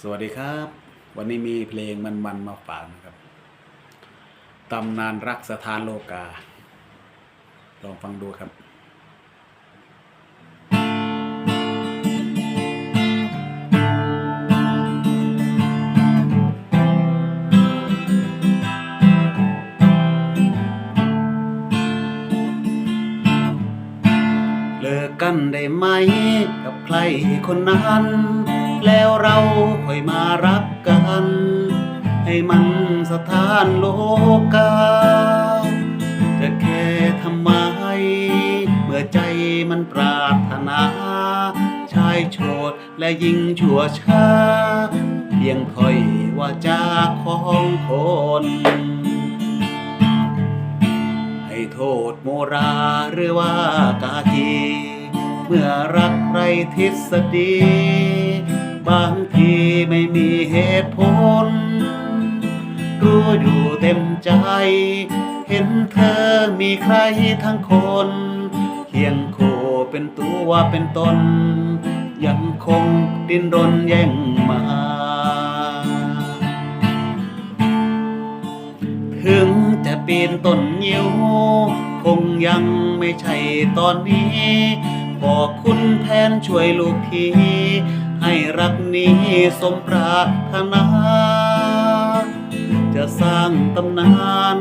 สวัสดีครับ วันนี้มีเพลงมันๆมาฝากนะครับตำนานรักสถานโลกา ลองฟังดูครับเลิกกันได้ไหมกับใครคนนั้น แล้วเราค่อยมารักกัน ให้มันสถานโลกา จะแค่ทำไม เมื่อใจมันปรารถนา ชายโฉดและยิงชั่วช้า เพียงถอยว่าจาของคนให้โทษโมราหรือว่ากากี เมื่อรักไรทฤษฎี บางทีไม่มีเหตุผล รู้อยู่เต็มใจ เห็นเธอมีใครทั้งคน เคียงโคเป็นตัวเป็นตน ยังคงดิ้นรนแย่งมา ถึงจะปีนต้นงิ้ว คงยังไม่ใช่ตอนนี้ บอกคุณแทนช่วยลูกที ให้รักนี้สมปรารถนา จะสร้างตำนาน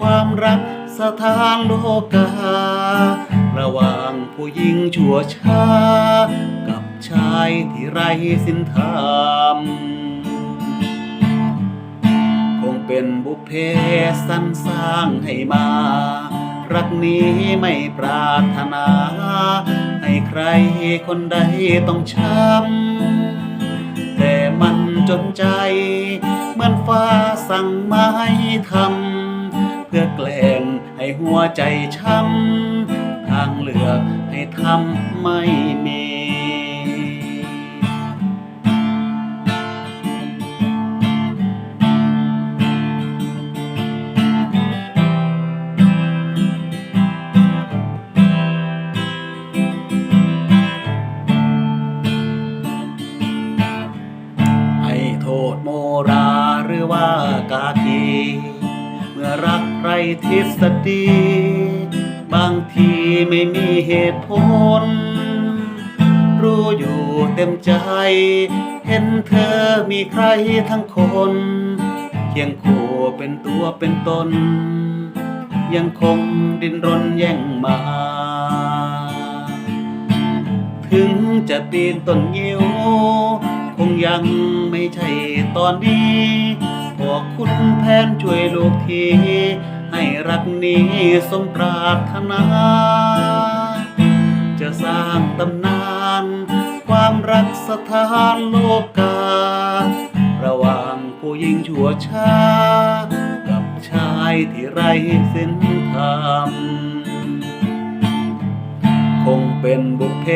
ความรักสถานโลกา ระหว่างผู้หญิงชั่วช้า กับชายที่ไร้สินธรรม คงเป็นบุพเพสรรสร้างให้มา รักนี้ไม่ปรารถนา ให้ใครคนใดต้องช้ำ จนใจ เหมือนฟ้าสั่งมาให้ทำเพื่อแกล้งให้หัวใจช้ำทางเลือกให้ทำไม่มี รักไรทฤษฎี บางทีไม่มีเหตุผล รู้อยู่เต็มใจ เห็นเธอมีใครทั้งคน เคียงคู่เป็นตัวเป็นตน ยังคงดิ้นรนแย่งมา ถึงจะปีนต้นงิ้ว คงยังไม่ใช่ตอนนี้บอกคุณแทนช่วยลูกที ให้รักนี้สมปรารถนา จะสร้างตำนาน ความรักสถานโลกา ระหว่างผู้หญิงชั่วช้า กับชายที่ไร้สินธรรม คงเป็นบุพเพ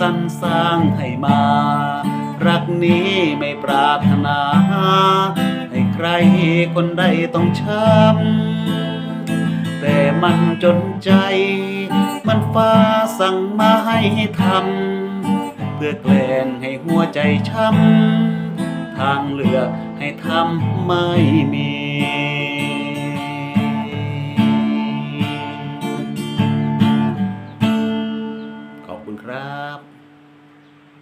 สรรสร้างให้มา รักนี้ไม่ปรารถนา ให้ใครคนใดต้องช้ำ มันจนใจ มันฟ้าสั่งมาให้ทำ เพื่อแกล้งให้หัวใจช้ำ ทางเลือกให้ทำไม่มี